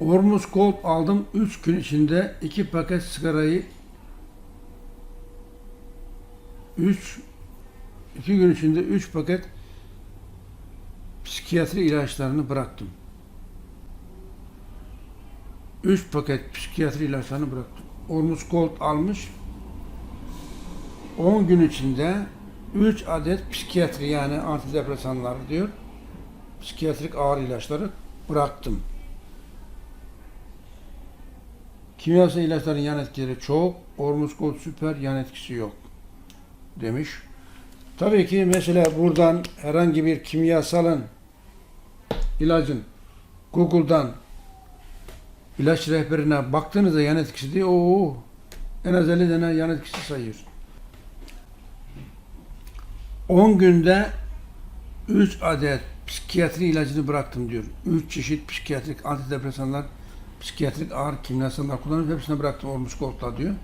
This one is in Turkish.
Ormuz Gold aldım 3 gün içinde 2 paket sigarayı 3 2 gün içinde 3 paket psikiyatri ilaçlarını bıraktım. 3 paket psikiyatri ilaçlarını bıraktım. Ormuz Gold almış 10 gün içinde 3 adet psikiyatri yani antidepresanlar diyor. Psikiyatrik ağır ilaçları bıraktım. Kimyasal ilaçların yan etkileri çok, Ormuz Gold süper yan etkisi yok demiş. Tabii ki mesela buradan herhangi bir kimyasalın ilacın Google'dan ilaç rehberine baktığınızda yan etkisi diye o en az 50 tane yan etkisi sayıyor. 10 günde 3 adet psikiyatri ilacını bıraktım diyor. 3 çeşit psikiyatrik antidepresanlar, psikiyatrik ağır kimyasallar kullanıp hepsini bıraktım Ormus Gold'la diyor.